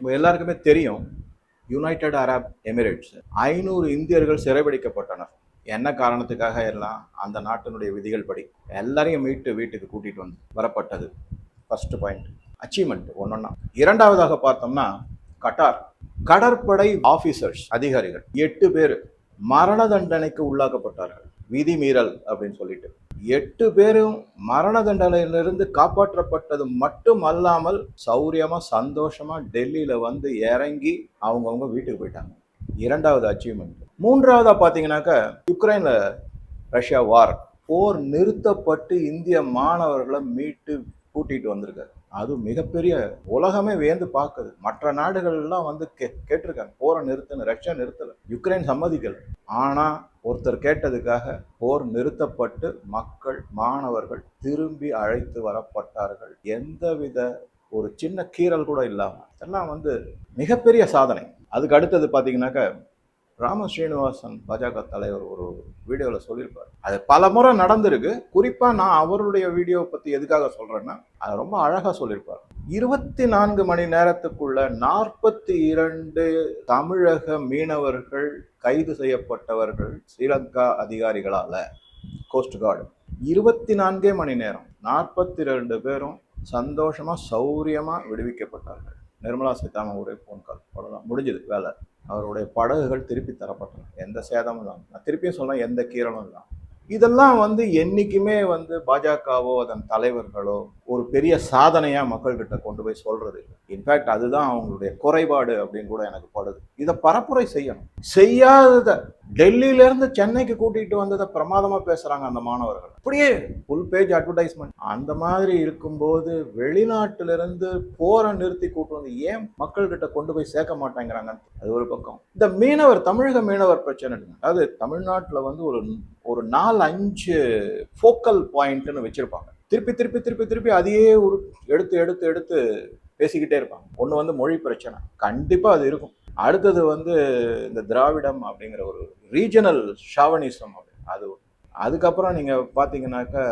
நம்ம எல்லாருக்குமே தெரியும் யுனைடெட் அரப் எமிரேட்ஸ் ஐநூறு இந்தியர்கள் சிறைபிடிக்கப்பட்டனர். என்ன காரணத்துக்காக எல்லாம் அந்த நாட்டினுடைய விதிகள் படி எல்லாரையும் மீட்டு வீட்டுக்கு கூட்டிகிட்டு வந்து வரப்பட்டது. ஃபர்ஸ்ட் பாயிண்ட் அச்சீவ்மெண்ட் ஒன்னொன்னா இரண்டாவதாக பார்த்தோம்னா கட்டார். கடற்படை ஆஃபீஸர்ஸ் அதிகாரிகள் எட்டு பேர் மரண தண்டனைக்கு உள்ளாக்கப்பட்டார்கள். விதிமீறல் அப்படின்னு சொல்லிட்டு. எட்டு பேரும் மரண தண்டனையிலிருந்து காப்பாற்றப்பட்டது மட்டும் அல்லாமல் சௌரியமா சந்தோஷமா டெல்லியில வந்து இறங்கி அவங்கவுங்க வீட்டுக்கு போயிட்டாங்க. இரண்டாவது அச்சீவ்மெண்ட் மூன்றாவதா பார்த்தீங்கன்னாக்கா யுக்ரைன்ல ரஷ்யா வார் போர் நிறுத்தப்பட்டு இந்திய மாணவர்களை மீட்டு கூட்டிட்டு வந்திருக்காரு. அது மிகப்பெரிய உலகமே வியந்து பார்க்குது. மற்ற நாடுகள்லாம் வந்து கே கேட்டிருக்காங்க. போரை நிறுத்தணும் ரஷ்யா நிறுத்தலை. யுக்ரைன் சம்மதிக்கல. ஆனால் ஒருத்தர் கேட்டதுக்காக போர் நிறுத்தப்பட்டு மக்கள் மாணவர்கள் திரும்பி அழைத்து வரப்பட்டார்கள். எந்தவித ஒரு சின்ன கீறல் கூட இல்லாமல். இதெல்லாம் வந்து மிகப்பெரிய சாதனை. அதுக்கு அடுத்தது பார்த்தீங்கன்னாக்க ராம ஸ்ரீனிவாசன் பாஜக தலைவர் ஒரு வீடியோவில் சொல்லியிருப்பார். அது பல முறை நடந்திருக்கு. குறிப்பாக நான் அவருடைய வீடியோவை பற்றி எதுக்காக சொல்கிறேன்னா அதை ரொம்ப அழகாக சொல்லியிருப்பார். இருபத்தி நான்கு மணி நேரத்துக்குள்ள நாற்பத்தி இரண்டு தமிழக மீனவர்கள் கைது செய்யப்பட்டவர்கள் ஸ்ரீலங்கா அதிகாரிகளால் கோஸ்ட் கார்டு இருபத்தி நான்கே மணி நேரம் நாற்பத்தி ரெண்டு பேரும் சந்தோஷமாக சௌரியமாக விடுவிக்கப்பட்டார்கள். நிர்மலா சீதாராமனுடைய ஃபோன் கால் அவ்வளோதான் முடிஞ்சது வேலை. அவருடைய படகுகள் திருப்பி தரப்பட்டன. எந்த சேதமும் இல்லாமல் நான் திருப்பியும் சொல்றேன் எந்த கீரலும் இல்லாமல் இதெல்லாம் வந்து என்னைக்குமே வந்து பாஜகவோ அதன் தலைவர்களோ ஒரு பெரிய சாதனையாக மக்கள்கிட்ட கொண்டு போய் சொல்கிறது இல்லை. இன்ஃபேக்ட் அதுதான் அவங்களுடைய குறைபாடு அப்படின்னு கூட எனக்கு படுது. இதை பரப்புரை செய்யணும். செய்யாததை டெல்லியில இருந்து சென்னைக்கு கூட்டிட்டு வந்ததை பிரமாதமா பேசுறாங்க அந்த மாணவர்கள். அப்படியே ஃபுல் பேஜ் அட்வர்டைஸ்மெண்ட் அந்த மாதிரி இருக்கும்போது வெளிநாட்டுல இருந்து போரை நிறுத்தி கூட்டு வந்து ஏன் மக்கள்கிட்ட கொண்டு போய் சேர்க்க மாட்டேங்கிறாங்க? அது ஒரு பக்கம். இந்த மீனவர் தமிழக மீனவர் பிரச்சனை அதாவது தமிழ்நாட்டுல வந்து ஒரு ஒரு நாலு அஞ்சு ஃபோக்கல் பாயிண்ட்னு வச்சிருப்பாங்க. திருப்பி திருப்பி திருப்பி திருப்பி அதையே ஒரு எடுத்து எடுத்து எடுத்து பேசிக்கிட்டே இருப்பாங்க. ஒன்று வந்து மொழி பிரச்சனை. கண்டிப்பாக அது இருக்கும். அடுத்தது வந்து இந்த திராவிடம் அப்படிங்கிற ஒரு ரீஜனல் ஷாவனிசம் அது அதுக்கப்புறம் நீங்கள் பார்த்தீங்கன்னாக்கா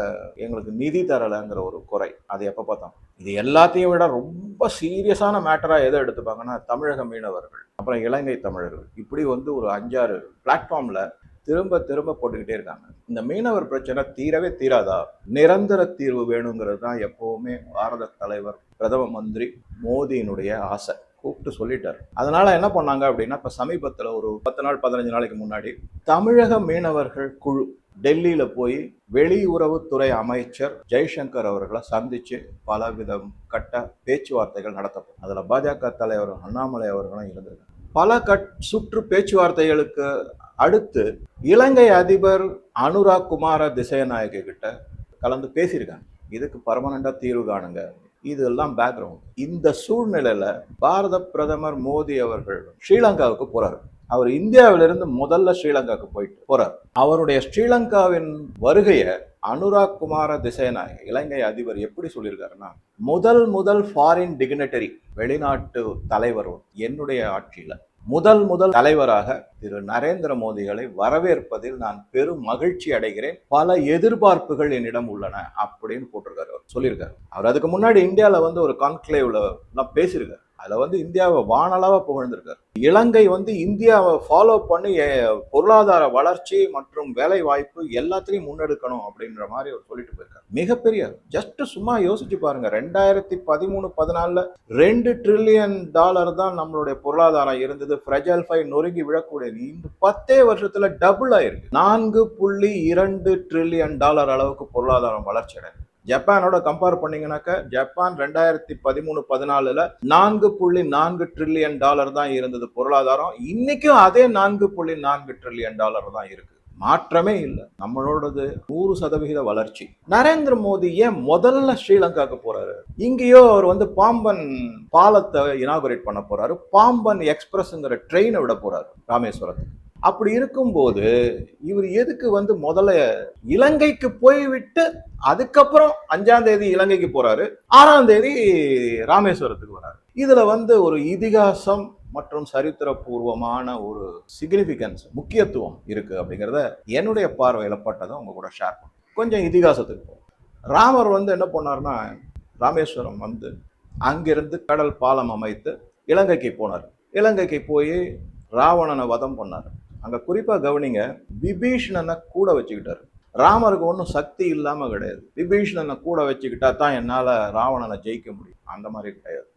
எங்களுக்கு நிதி தரலைங்கிற ஒரு குறை. அது எப்போ பார்த்தோம் இது எல்லாத்தையும் விட ரொம்ப சீரியஸான மேட்டராக எதை எடுத்துப்பாங்கன்னா தமிழக மீனவர்கள் அப்புறம் இலங்கை தமிழர்கள். இப்படி வந்து ஒரு அஞ்சாறு பிளாட்ஃபார்மில் திரும்ப திரும்ப போட்டுக்கிட்டே இருக்காங்க. இந்த மீனவர் பிரச்சனை தீரவே தீராதா? நிரந்தர தீர்வு வேணுங்கிறது தான் எப்போவுமே பாரத தலைவர் பிரதம மந்திரி மோடியினுடைய ஆசை. கூப்பிட்டு சொல்லிட்டார். அதனால் என்ன பண்ணாங்க அப்படின்னா இப்போ சமீபத்தில் ஒரு பத்து நாள் பதினஞ்சு நாளைக்கு முன்னாடி தமிழக மீனவர்கள் குழு டெல்லியில் போய் வெளியுறவுத்துறை அமைச்சர் ஜெய்சங்கர் அவர்களை சந்தித்து பலவிதம் கட்ட பேச்சுவார்த்தைகள் நடத்தப்படும் அதில் பாஜக தலைவர் அண்ணாமலை அவர்களும் இருந்திருக்காங்க. பல கட் சுற்று பேச்சுவார்த்தைகளுக்கு அடுத்து இலங்கை அதிபர் அனுராக் குமார திசைநாயக கிட்ட கலந்து பேசியிருக்காங்க. இதுக்கு பர்மனண்டாக தீர்வு காணுங்க. இதெல்லாம் பேக்ரவுண்ட் இந்த சூழ்நிலையில பாரத பிரதமர் மோடி அவர்கள் ஸ்ரீலங்காவுக்கு போறாரு. அவர் இந்தியாவிலிருந்து முதல்ல ஸ்ரீலங்காவுக்கு போயிட்டு போறார். அவருடைய ஸ்ரீலங்காவின் வருகையை அனுராக் குமார திசைநாயக இலங்கை அதிபர் எப்படி சொல்லியிருக்காருன்னா முதல் முதல் ஃபாரின் டிக்னட்டரி வெளிநாட்டு தலைவர் என்னுடைய ஆட்சியில் முதல் முதல் தலைவராக திரு நரேந்திர மோடிகளை வரவேற்பதில் நான் பெரும் மகிழ்ச்சி அடைகிறேன். பல எதிர்பார்ப்புகள் என்னிடம் உள்ளன அப்படின்னு போட்டிருக்காரு அவர் சொல்லியிருக்காரு. அவர் அதுக்கு முன்னாடி இந்தியாவில் வந்து ஒரு கான்க்ளேவ்ல எல்லாம் பேசியிருக்காரு. அதில் வந்து இந்தியாவை வானளவாக புகழ்ந்திருக்காரு. இலங்கை வந்து இந்தியாவை ஃபாலோ பண்ணி பொருளாதார வளர்ச்சி மற்றும் வேலை வாய்ப்பு எல்லாத்திலையும் முன்னெடுக்கணும் அப்படின்ற மாதிரி அவர் சொல்லிட்டு போயிருக்காரு. மிகப்பெரிய ஜஸ்ட் சும்மா யோசிச்சு பாருங்க. ரெண்டாயிரத்தி பதிமூணு பதினாலில் ரெண்டு ட்ரில்லியன் டாலர் தான் நம்மளுடைய பொருளாதாரம் இருந்தது. ஃப்ரெஜல் ஃபை நொறுங்கி விழக்கூடியது இந்த பத்தே வருஷத்துல டபுள் ஆயிருக்கு. நான்கு புள்ளி இரண்டு ட்ரில்லியன் டாலர் அளவுக்கு பொருளாதாரம் வளர்ச்சி அடைஞ்சு. ஜப்பானோட கம்பேர் பண்ணீங்கன்னாக்க ஜப்பான் ரெண்டாயிரத்தி பதிமூணு பதினாலுல நான்கு புள்ளி நான்கு ட்ரில்லியன் டாலர் தான் இருந்தது பொருளாதாரம். இன்னைக்கும் அதே நான்கு புள்ளி நான்கு ட்ரில்லியன் டாலர் தான் இருக்கு. மாற்றமே இல்லை. நம்மளோடது நூறு சதவிகித வளர்ச்சி. நரேந்திர மோடி ஏன் முதல்ல ஸ்ரீலங்காக்கு போறாரு? இங்கேயோ அவர் வந்து பாம்பன் பாலத்தை இனாகுரேட் பண்ண போறாரு. பாம்பன் எக்ஸ்பிரஸ்ங்கிற ட்ரெயினை விட போறாரு. ராமேஸ்வரத்துக்கு. அப்படி இருக்கும்போது இவர் எதுக்கு வந்து முதல்ல இலங்கைக்கு போய்விட்டு அதுக்கப்புறம் அஞ்சாம் தேதி இலங்கைக்கு போறாரு ஆறாம் தேதி ராமேஸ்வரத்துக்கு வராரு. இதுல வந்து ஒரு இதிகாசம் மற்றும் சரித்திரபூர்வமான ஒரு சிக்னிஃபிகன்ஸ் முக்கியத்துவம் இருக்கு அப்படிங்கிறத என்னுடைய பார்வையில் பட்டதை உங்க கூட ஷேர் பண்ணும் கொஞ்சம் இதிகாசத்துக்கு போவோம் ராமர் வந்து என்ன பண்ணாருன்னா ராமேஸ்வரம் வந்து அங்கிருந்து கடல் பாலம் அமைத்து இலங்கைக்கு போனார். இலங்கைக்கு போய் ராவணனை வதம் பண்ணார். அங்கே குறிப்பாக கவனிங்க விபீஷணனை கூட வச்சுக்கிட்டாரு. ராமருக்கு ஒன்றும் சக்தி இல்லாமல் கிடையாது. விபீஷணனை கூட வச்சுக்கிட்டா தான் என்னால் ராவணனை ஜெயிக்க முடியும். அந்த மாதிரி கிடையாது.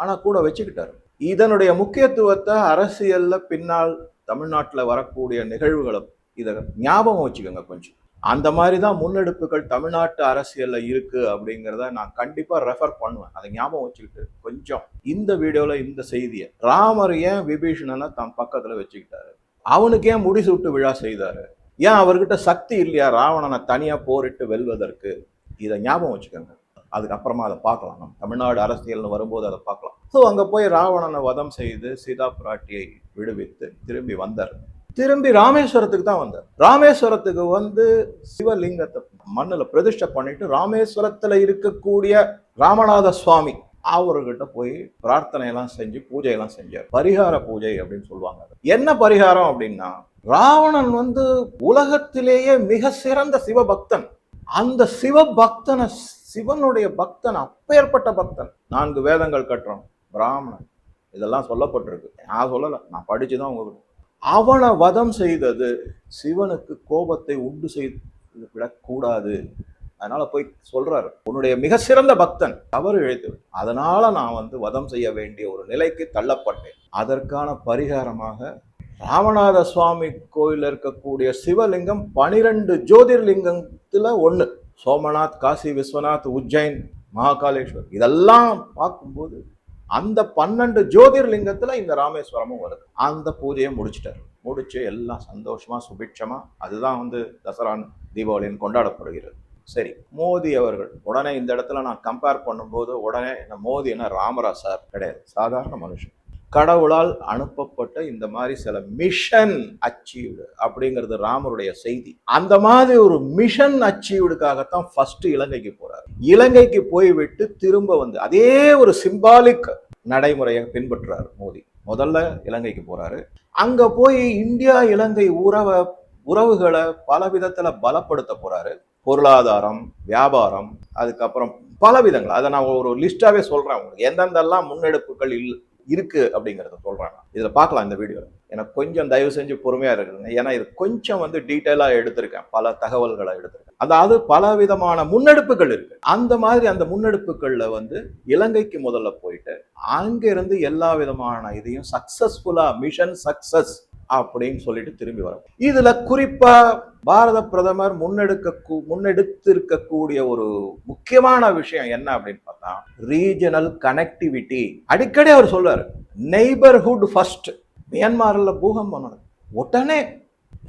ஆனால் கூட வச்சுக்கிட்டாரு. இதனுடைய முக்கியத்துவத்தை அரசியலில் பின்னால் தமிழ்நாட்டில் வரக்கூடிய நிகழ்வுகளை இதை ஞாபகம் வச்சுக்கோங்க கொஞ்சம். அந்த மாதிரி தான் முன்னெடுப்புகள் தமிழ்நாட்டு அரசியலில் இருக்குது அப்படிங்கிறத நான் கண்டிப்பாக ரெஃபர் பண்ணுவேன். அதை ஞாபகம் வச்சுக்கிட்டு கொஞ்சம் இந்த வீடியோவில் இந்த செய்தியை. ராமர் ஏன் விபீஷணனை தன் பக்கத்தில் வச்சுக்கிட்டாரு? அவனுக்கு ஏன் முடிசூட்டு விழா செய்தார்? ஏன் அவர்கிட்ட சக்தி இல்லையா? ராவணனை தனியாக போரிட்டு வெல்வதற்கு. இதை ஞாபகம் வச்சுக்கோங்க. அதுக்கப்புறமா அதை பார்க்கலாம். நம்ம தமிழ்நாடு அரசியல்னு வரும்போது அதை பார்க்கலாம். ஸோ அங்கே போய் ராவணனை வதம் செய்து சீதா பிராட்டியை விடுவித்து திரும்பி வந்தார். திரும்பி ராமேஸ்வரத்துக்கு தான் வந்தார். ராமேஸ்வரத்துக்கு வந்து சிவலிங்கத்தை மண்ணில் பிரதிஷ்டை பண்ணிட்டு ராமேஸ்வரத்தில் இருக்கக்கூடிய ராமநாத சுவாமி அவர்கிட்ட போய் பிரார்த்தனையெல்லாம் செஞ்சு பூஜையெல்லாம் செஞ்சார். பரிகார பூஜை அப்படின்னு சொல்லுவாங்க என்ன பரிகாரம் அப்படின்னா ராவணன் வந்து உலகத்திலேயே மிக சிறந்த சிவபக்தன். அந்த சிவபக்தனை சிவனுடைய பக்தன் அப்பேற்பட்ட பக்தன். நான்கு வேதங்கள் கட்டுறோம் பிராமணன். இதெல்லாம் சொல்லப்பட்டிருக்கு. நான் சொல்லலை. நான் படித்து தான் உங்களுக்கு அவனை வதம் செய்தது சிவனுக்கு கோபத்தை உண்டு செய்து விடக்கூடாது. அதனால போய் சொல்றாரு உன்னுடைய மிக சிறந்த பக்தன் தவறு இழைத்து அதனால நான் வந்து வதம் செய்ய வேண்டிய ஒரு நிலைக்கு தள்ளப்பட்டேன். அதற்கான பரிகாரமாக ராமநாத சுவாமி கோயிலில் இருக்கக்கூடிய சிவலிங்கம் பனிரெண்டு ஜோதிர்லிங்கத்துல ஒண்ணு. சோமநாத் காசி விஸ்வநாத் உஜ்ஜைன் மகாகாலேஸ்வர் இதெல்லாம் பார்க்கும்போது அந்த பன்னெண்டு ஜோதிர்லிங்கத்துல இந்த ராமேஸ்வரமும் வருது. அந்த பூஜையை முடிச்சிட்டார். முடிச்சு எல்லாம் சந்தோஷமா சுபிட்சமா அதுதான் வந்து தசரா தீபாவளின்னு கொண்டாடப்படுகிறது. சரி மோதி அவர்கள். உடனே இந்த இடத்துல நான் கம்பேர் பண்ணும்போது உடனே இந்த மோடி என்ன ராமரா சார் கிடையாது. சாதாரண மனுஷன். கடவுளால் அனுப்பப்பட்ட இந்த மாதிரி சில மிஷன் அச்சீவ்டு அப்படிங்கிறது ராமருடைய செய்தி. அந்த மாதிரி ஒரு மிஷன் அச்சீவ்டுக்காகத்தான் ஃபர்ஸ்ட் இலங்கைக்கு போறாரு. இலங்கைக்கு போய்விட்டு திரும்ப வந்து அதே ஒரு சிம்பாலிக் நடைமுறையை பின்பற்றுறாரு மோடி முதல்ல இலங்கைக்கு போறாரு. அங்க போய் இந்தியா இலங்கை உறவை உறவுகளை பல விதத்துல பலப்படுத்த போறாரு. பொருளாதாரம் வியாபாரம் அதுக்கப்புறம் பல விதங்கள். அதை நான் ஒரு லிஸ்டாவே சொல்றேன் உங்களுக்கு. எந்தெந்தெல்லாம் முன்னெடுப்புகள் இல் இருக்கு அப்படிங்கிறத சொல்றேன் இதில் பார்க்கலாம் இந்த வீடியோ எனக்கு கொஞ்சம் தயவு செஞ்சு பொறுமையா இருக்குங்க ஏன்னா இது கொஞ்சம் வந்து டீட்டெயிலாக எடுத்திருக்கேன். பல தகவல்களை எடுத்திருக்கேன். அதாவது பல விதமான முன்னெடுப்புகள் இருக்கு. அந்த மாதிரி அந்த முன்னெடுப்புகளில் வந்து இலங்கைக்கு முதல்ல போயிட்டு அங்கிருந்து எல்லா விதமான இதையும் சக்சஸ்ஃபுல்லா மிஷன் சக்சஸ் அப்படின்னு சொல்லிட்டு திரும்பி வரும். இதுல குறிப்பா பாரத பிரதமர் முன்னெடுக்க முன்னெடுத்திருக்கக்கூடிய ஒரு முக்கியமான விஷயம் என்ன அப்படின்னு பார்த்தா ரீஜனல் கனெக்டிவிட்டி அடிக்கடி அவர் சொல்றாரு நெய்பர்ஹுட் ஃபர்ஸ்ட் மியான்மாரில் பூகம்பம் நடக்குது உடனே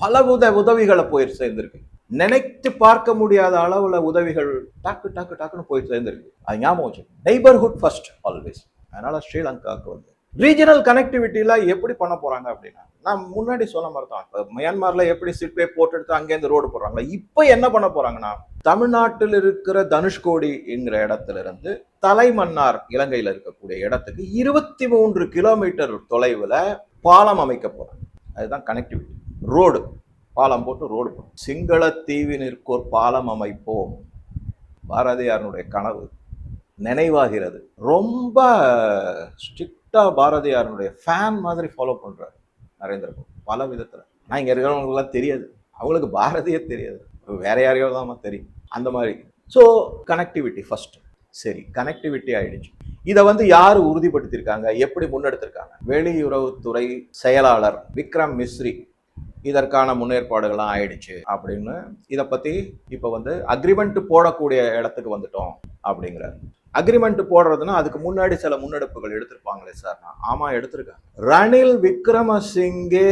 பல உத உதவிகளை போய் சேர்ந்திருக்கு. நினைத்து பார்க்க முடியாத அளவுல உதவிகள் டாக்கு டாக்கு டாக்குன்னு போய் சேர்ந்திருக்கு. அது ஞாபகம் வச்சு நெய்பர்ஹுட் ஃபர்ஸ்ட் ஆல்வேஸ் அதனால ஸ்ரீலங்காவுக்கு வந்து ரீஜனல் கனெக்டிவிட்டியில எப்படி பண்ண போகிறாங்க அப்படின்னா நான் முன்னாடி சொன்ன மாதிரி தான். இப்போ மியான்மர்ல எப்படி சிட்வே போட்டு எடுத்து அங்கேருந்து ரோடு போடுறாங்களா இப்போ என்ன பண்ண போகிறாங்கன்னா தமிழ்நாட்டில் இருக்கிற தனுஷ்கோடி என்கிற இடத்துல இருந்து தலைமன்னார் இலங்கையில் இருக்கக்கூடிய இடத்துக்கு இருபத்தி மூன்று கிலோமீட்டர் தொலைவில் பாலம் அமைக்க போகிறாங்க அதுதான் கனெக்டிவிட்டி ரோடு பாலம் போட்டு ரோடு போடும் சிங்கள தீவினிற்கோர் பாலம் அமைப்போம். பாரதியாரனுடைய கனவு நினைவாகிறது. ரொம்ப ஸ்ட்ரிக்ட் பாரதியாரனுடைய ஃபேன் மாதிரி ஃபாலோ பண்ணுறாரு நரேந்திர மோடி பல விதத்தில். நான் இங்கே இருக்கிறவங்களுக்குலாம் தெரியாது. அவங்களுக்கு பாரதியே தெரியாது. வேற யாரையோ தான் தெரியும். அந்த மாதிரி. ஸோ கனெக்டிவிட்டி ஃபஸ்ட்டு சரி கனெக்டிவிட்டி ஆயிடுச்சு. இதை வந்து யார் உறுதிப்படுத்தியிருக்காங்க? எப்படி முன்னெடுத்திருக்காங்க? வெளியுறவுத்துறை செயலாளர் விக்ரம் மிஸ்ரி இதற்கான முன்னேற்பாடுகள்லாம் ஆயிடுச்சு அப்படின்னு இதை பற்றி இப்போ வந்து அக்ரிமெண்ட் போடக்கூடிய இடத்துக்கு வந்துட்டோம் அப்படிங்கிறார். அக்ரிமெண்ட் போடுறதுன்னா அதுக்கு முன்னாடி சில முன்னெடுப்புகள் எடுத்திருப்பாங்களே சார். நான் ஆமா எடுத்திருக்காங்க ரணில் விக்ரமசிங்கே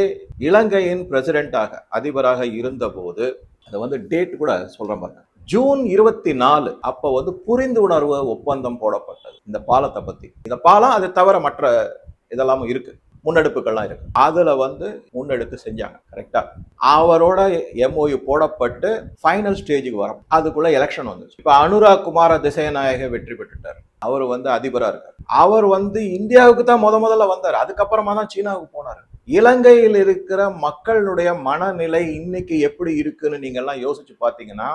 இலங்கையின் பிரசிடென்ட்டாக அதிபராக இருந்தபோது அதை வந்து டேட் கூட சொல்றேன் பாருங்க. ஜூன் இருபத்தி நாலு அப்போ வந்து புரிந்துணர்வு ஒப்பந்தம் போடப்பட்டது. இந்த பாலத்தை பத்தி. இந்த பாலம் அதை தவிர மற்ற இதெல்லாமும் இருக்கு. முன்னெடுப்புகள்லாம் இருக்கு. அதில் வந்து முன்னெடுத்து செஞ்சாங்க கரெக்டாக அவரோட எம்ஓயு போடப்பட்டு ஃபைனல் ஸ்டேஜுக்கு வரோம். அதுக்குள்ளே எலெக்ஷன் வந்துச்சு. இப்போ அனுராக் குமார திசைநாயக வெற்றி பெற்றுட்டார். அவர் வந்து அதிபராக இருக்கார். அவர் வந்து இந்தியாவுக்கு தான் முத முதல்ல வந்தார். அதுக்கப்புறமா தான் சீனாவுக்கு போனார். இலங்கையில் இருக்கிற மக்களுடைய மனநிலை இன்னைக்கு எப்படி இருக்குன்னு நீங்கள்லாம் யோசிச்சு பார்த்தீங்கன்னா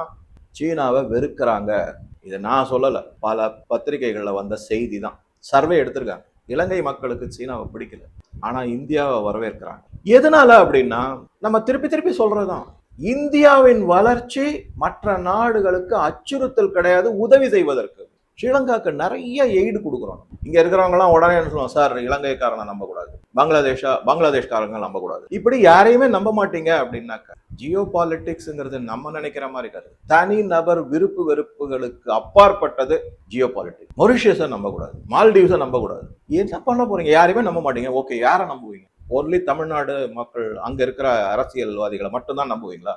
சீனாவை வெறுக்கிறாங்க. இதை நான் சொல்லலை. பல பத்திரிகைகளில் வந்த செய்தி தான். சர்வே எடுத்திருக்காங்க. இலங்கை மக்களுக்கு சீனாவை பிடிக்கல. ஆனால் இந்தியாவை வரவேற்கிறாங்க. எதனால அப்படின்னா நம்ம திருப்பி திருப்பி சொல்றதுதான். இந்தியாவின் வளர்ச்சி மற்ற நாடுகளுக்கு அச்சுறுத்தல் கிடையாது உதவி செய்வதற்கு. ஸ்ரீலங்காக்கு நிறைய எய்டு கொடுக்குறோம். இங்கே இருக்கிறவங்கலாம் உடனே என்ன சொல்லுவோம் சார் இலங்கைக்காரனை நம்பக்கூடாது. பங்களாதேஷா பங்களாதேஷ்காரங்க நம்பக்கூடாது. இப்படி யாரையுமே நம்ப மாட்டீங்க அப்படின்னாக்கா ஜியோ பாலிட்டிக்ஸுங்கிறது நம்ம நினைக்கிற மாதிரி இருக்காது தனி நபர் விருப்பு வெறுப்புகளுக்கு அப்பாற்பட்டது ஜியோ பாலிட்டிக்ஸ் மொரிஷியஸை நம்பக்கூடாது. மால்டீவ்ஸை நம்பக்கூடாது. என்ன பண்ண போறீங்க? யாரையுமே நம்ப மாட்டீங்க. ஓகே யாரை நம்புவீங்க? ஒன்லி தமிழ்நாடு மக்கள் அங்கே இருக்கிற அரசியல்வாதிகளை மட்டும்தான் நம்புவீங்களா?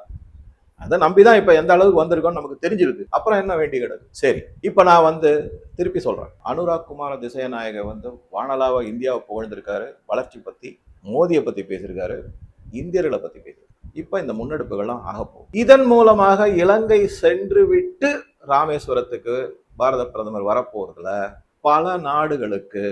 அதை நம்பி தான் இப்போ எந்த அளவுக்கு வந்திருக்கோம்னு நமக்கு தெரிஞ்சிருக்கு. அப்புறம் என்ன வேண்டி கிடக்கு? சரி இப்போ நான் வந்து திருப்பி சொல்கிறேன் அனுராக் குமார திசைநாயக வந்து வானலாவை இந்தியாவை புகழ்ந்திருக்காரு. வளர்ச்சி பற்றி மோதியை பற்றி பேசியிருக்காரு. இந்தியர்களை பற்றி பேசியிருக்காரு. இப்போ இந்த முன்னெடுப்புகள்லாம் ஆகப்போகும் இதன் மூலமாக இலங்கை சென்று விட்டு ராமேஸ்வரத்துக்கு பாரத பிரதமர் வரப்போறதுல பல நாடுகளுக்கு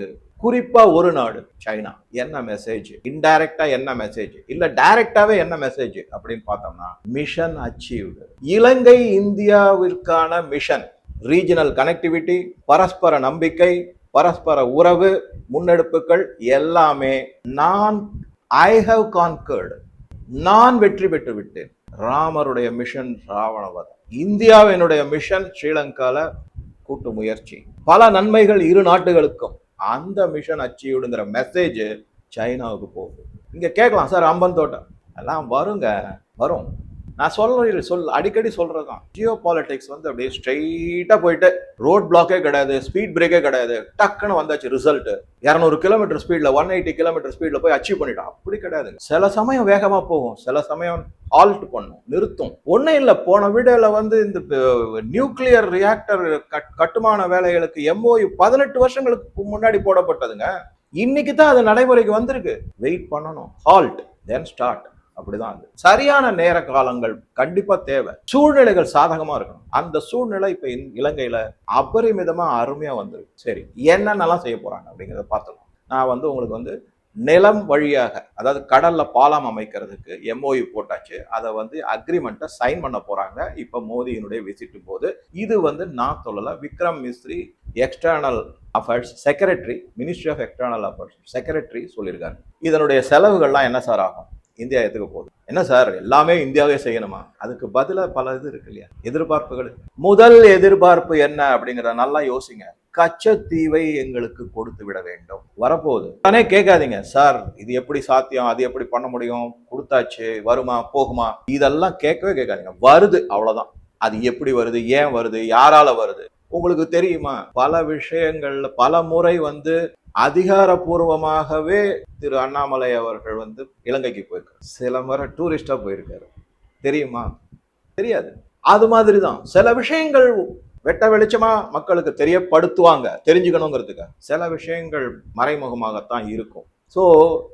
குறிப்பா ஒரு நாடு சைனா. என்ன மெசேஜ் இன்டைரக்டா என்ன மெசேஜ் இல்ல டைரக்டாவே என்ன மெசேஜ் அப்படின்னு பார்த்தோம்னா மிஷன் அச்சீவ்டு இலங்கை இந்தியாவிற்கான மிஷன் ரீஜனல் கனெக்டிவிட்டி பரஸ்பர நம்பிக்கை பரஸ்பர உறவு முன்னெடுப்புகள் எல்லாமே நான் ஐ ஹவ் கான்கர்டு நான் வெற்றி பெற்று விட்டேன். ராமருடைய மிஷன் ராவணவதம். இந்தியாவினுடைய மிஷன் ஸ்ரீலங்கால கூட்டு முயற்சி. பல நன்மைகள் இரு நாட்டுகளுக்கும் அந்த மிஷன் அச்சீவ்டுங்கிற மெசேஜ் சைனாவுக்கு போகுது. இங்க கேட்கலாம் சார் அம்பன் தோட்டம். எல்லாம் வருங்க வரும். நான் சொல்ற சொல் அடிக்கடி சொல்றதுதான். ஜியோ பாலிடிக்ஸ் வந்து அப்படியே ஸ்ட்ரைட்டா போயிட்டு ரோட் பிளாக்கே கிடையாது ஸ்பீட் பிரேக்கே கிடையாது டக்குன்னு வந்தாச்சு ரிசல்ட் இரநூறு கிலோமீட்டர் ஸ்பீட்ல ஒன் எயிட்டி கிலோமீட்டர் ஸ்பீட்ல போய் அச்சீவ் பண்ணிட்டோம் அப்படி கிடையாது. சில சமயம் வேகமா போகும் சில சமயம் ஆல்ட் பண்ணும் நிறுத்தும். ஒன்றும் இல்லை போன வீடியோல வந்து இந்த நியூக்ளியர் ரியாக்டர் கட்டுமான வேலைகளுக்கு எம்ஓயு பதினெட்டு வருஷங்களுக்கு முன்னாடி போடப்பட்டதுங்க. இன்னைக்கு தான் அது நடைமுறைக்கு வந்திருக்கு. வெயிட் பண்ணணும். ஹால்ட் தென் ஸ்டார்ட் அப்படிதான் அது. சரியான நேர காலங்கள் கண்டிப்பா தேவை. சூழ்நிலைகள் சாதகமா இருக்கணும். அந்த சூழ்நிலை இப்ப இலங்கையில அபரிமிதமா அருமையா வந்திருக்கு. சரி என்னென்னலாம் செய்ய போறாங்க அப்படிங்கிறத பார்த்துக்கலாம். நான் வந்து உங்களுக்கு வந்து நிலம் வழியாக அதாவது கடல்ல பாலம் அமைக்கிறதுக்கு எம்ஓயு போட்டாச்சு. அதை வந்து அக்ரிமெண்ட்டை சைன் பண்ண போறாங்க. இப்ப மோடியினுடைய விசிட்டு போது. இது வந்து நான் சொல்லல Vikram Misri external affairs secretary ministry of external affairs secretary சொல்லியிருக்காரு. இதனுடைய செலவுகள்லாம் என்ன சார் ஆகும்? இந்தியா எதுக்கு போகுது? என்ன சார்? எல்லாமே இந்தியாவே செய்யணுமா? அதுக்கு பதிலாக பல இது இருக்கு இல்லையா? எதிர்பார்ப்புகள். முதல் எதிர்பார்ப்பு என்ன அப்படிங்கிறத நல்லா யோசிங்க. கச்சத்தீவை எங்களுக்கு கொடுத்து விட வேண்டும். வரப்போகுது. தானே கேட்காதீங்க. சார் இது எப்படி சாத்தியம்? அது எப்படி பண்ண முடியும்? கொடுத்தாச்சு. வருமா? போகுமா? இதெல்லாம் கேட்கவே கேட்காதீங்க. வருது. அவ்வளோதான் அது எப்படி வருது? ஏன் வருது? யாரால வருது? உங்களுக்கு தெரியுமா? பல விஷயங்கள்ல பல முறை வந்து அதிகாரப்பூர்வமாகவே திரு அண்ணாமலை அவர்கள் வந்து இலங்கைக்கு போயிருக்காரு. சில முறை டூரிஸ்டாக போயிருக்காரு. தெரியுமா? தெரியாது. அது மாதிரி தான் சில விஷயங்கள் வெட்ட வெளிச்சமா மக்களுக்கு தெரியப்படுத்துவாங்க. தெரிஞ்சுக்கணுங்கிறதுக்கு சில விஷயங்கள் மறைமுகமாகத்தான் இருக்கும். ஸோ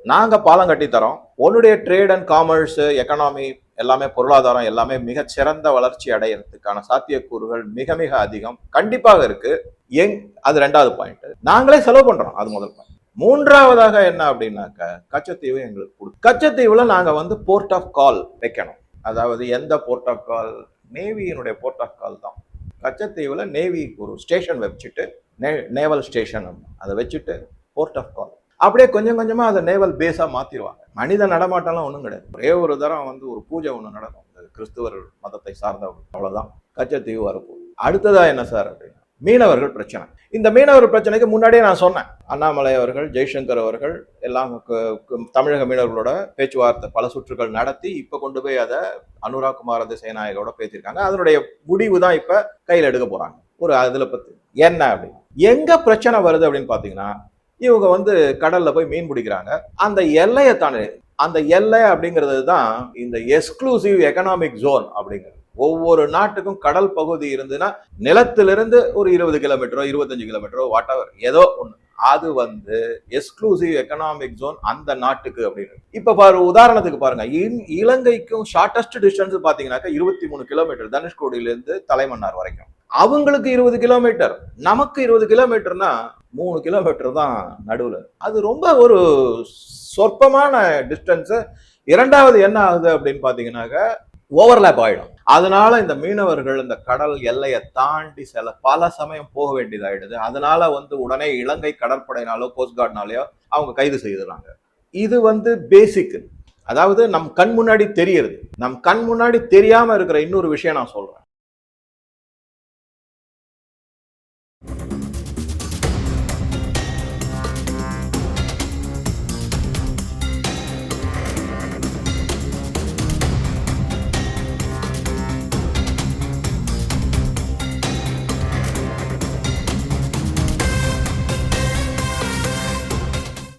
நாங்கள் பாலம் கட்டி தரோம். உன்னுடைய ட்ரேட் அண்ட் காமர்ஸ் எக்கனாமி எல்லாமே பொருளாதாரம் எல்லாமே மிகச்சிறந்த வளர்ச்சி அடையிறதுக்கான சாத்தியக்கூறுகள் மிக மிக அதிகம். கண்டிப்பாக இருக்கு. எங் அது ரெண்டாவது பாயிண்ட் நாங்களே செலவு பண்றோம் அது முதல் பாயிண்ட் மூன்றாவதாக என்ன அப்படின்னாக்க கச்சத்தீவு எங்களுக்கு கொடு கச்சத்தீவுல நாங்க வந்து போர்ட் ஆஃப் கால் வைக்கணும். அதாவது எந்த போர்ட் ஆஃப் கால் நேவியினுடைய போர்ட் ஆஃப் கால் தான். கச்சத்தீவுல நேவி ஒரு ஸ்டேஷன் வச்சுட்டு நே நேவல் ஸ்டேஷன் அதை வச்சுட்டு போர்ட் ஆஃப் கால் அப்படியே கொஞ்சம் கொஞ்சமாக அதை நேவல் பேஸாக மாற்றிடுவாங்க மனித நடமாட்டம்லாம் ஒன்றும் கிடையாது. ஒரே ஒரு தரம் வந்து ஒரு பூஜை ஒன்று நடக்கும். கிறிஸ்துவர் மதத்தை சார்ந்தவங்க. அவ்வளோதான் கச்சத்தீவு வரப்போகுது. அடுத்ததாக என்ன சார் அப்படின்னா மீனவர்கள் பிரச்சனை. இந்த மீனவர் பிரச்சனைக்கு முன்னாடியே நான் சொன்னேன். அண்ணாமலை அவர்கள் ஜெய்சங்கர் அவர்கள் எல்லாம் தமிழக மீனவர்களோட பேச்சுவார்த்தை பல சுற்றுகள் நடத்தி இப்போ கொண்டு போய் அதை அனுராக் குமார திசைநாயகோட பேசியிருக்காங்க. அதனுடைய முடிவு தான் இப்போ கையில் எடுக்க போகிறாங்க ஒரு அதில் பற்றி என்ன அப்படின்னு. எங்கே பிரச்சனை வருது அப்படின்னு பார்த்தீங்கன்னா இவங்க வந்து கடல்ல போய் மீன் பிடிக்கிறாங்க. அந்த எல்லையை தானே அந்த எல்லை அப்படிங்கிறது தான் இந்த எக்ஸ்க்ளூசிவ் எக்கனாமிக் ஜோன் அப்படிங்கிறது. ஒவ்வொரு நாட்டுக்கும் கடல் பகுதி இருந்துன்னா நிலத்திலிருந்து ஒரு இருபது கிலோமீட்டரோ இருபத்தஞ்சு கிலோமீட்டரோ வாட் ஏதோ ஒன்று அது வந்து எக்ஸ்க்ளூசிவ் எக்கனாமிக் ஜோன் அந்த நாட்டுக்கு அப்படின்னு. இப்ப பாரு உதாரணத்துக்கு பாருங்க. இன்- இலங்கைக்கும் ஷார்டஸ்ட் டிஸ்டன்ஸ் பாத்தீங்கன்னாக்கா இருபத்தி மூணு கிலோமீட்டர் தனுஷ்கோடியில இருந்து தலைமன்னார் வரைக்கும். அவங்களுக்கு இருபது கிலோமீட்டர் நமக்கு இருபது கிலோமீட்டர்னா மூணு கிலோமீட்டர் தான் நடுவுல. அது ரொம்ப ஒரு சொற்பமான டிஸ்டன்ஸ் இரண்டாவது என்ன ஆகுது அப்படின்னு பாத்தீங்கன்னாக்க ஓவர்லேப் ஆயிடும். அதனால இந்த மீனவர்கள் இந்த கடல் எல்லையை தாண்டி சில பல சமயம் போக வேண்டியதாயிடுது. அதனால வந்து உடனே இலங்கை கடற்படையினாலோ கோஸ்ட் கார்டுனாலயோ அவங்க கைது செய்துறாங்க இது வந்து பேசிக் அதாவது நம் கண் முன்னாடி தெரியறது. நம் கண் முன்னாடி தெரியாம இருக்கிற இன்னொரு விஷயம் நான் சொல்றேன்.